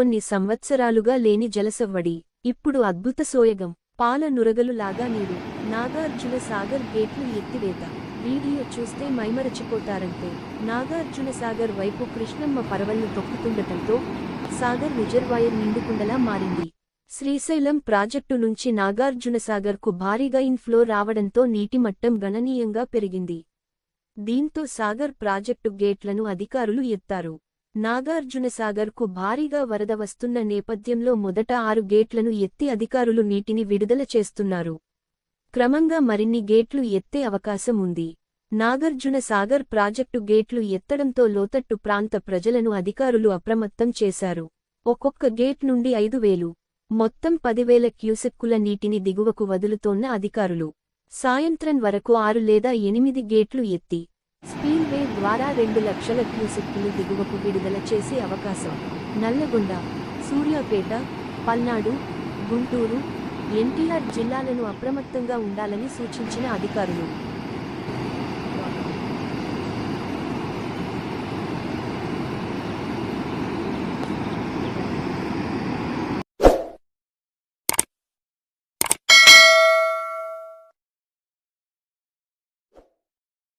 కొన్ని సంవత్సరాలుగా లేని జలసవ్వడి. ఇప్పుడు అద్భుత సోయగం. పాల నురగలు లాగా నీరు. నాగార్జున సాగర్ గేట్లు ఎత్తివేత. వీడియో చూస్తే మైమరచిపోతారంటే. నాగార్జున సాగర్ వైపు కృష్ణమ్మ పరవళ్ళు తొక్కుతుండటంతో సాగర్ రిజర్వాయర్ నిండుకుండలా మారింది. శ్రీశైలం ప్రాజెక్టు నుంచి నాగార్జున సాగర్కు భారీగా ఇన్ఫ్లో రావడంతో నీటి మట్టం గణనీయంగా పెరిగింది. దీంతో సాగర్ ప్రాజెక్టు గేట్లను అధికారులు ఎత్తారు. నాగార్జునసాగర్కు భారీగా వరద వస్తున్న నేపథ్యంలో మొదట ఆరు గేట్లను ఎత్తి అధికారులు నీటిని విడుదల చేస్తున్నారు. క్రమంగా మరిన్ని గేట్లు ఎత్తే అవకాశం ఉంది. నాగార్జునసాగర్ ప్రాజెక్టు గేట్లు ఎత్తడంతో లోతట్టు ప్రాంత ప్రజలను అధికారులు అప్రమత్తం చేశారు. ఒక్కొక్క గేట్ నుండి ఐదు వేలు మొత్తం పదివేల క్యూసెక్కుల నీటిని దిగువకు వదులుతోన్న అధికారులు. సాయంత్రం వరకు ఆరు లేదా ఎనిమిది గేట్లు ఎత్తి స్పీల్వే ద్వారా రెండు లక్షల క్యూసెక్కులు దిగువకు విడుదల చేసే అవకాశం. నల్లగొండ సూర్యాపేట పల్నాడు గుంటూరు ఎన్టీఆర్ జిల్లాలను అప్రమత్తంగా ఉండాలని సూచించిన అధికారులు.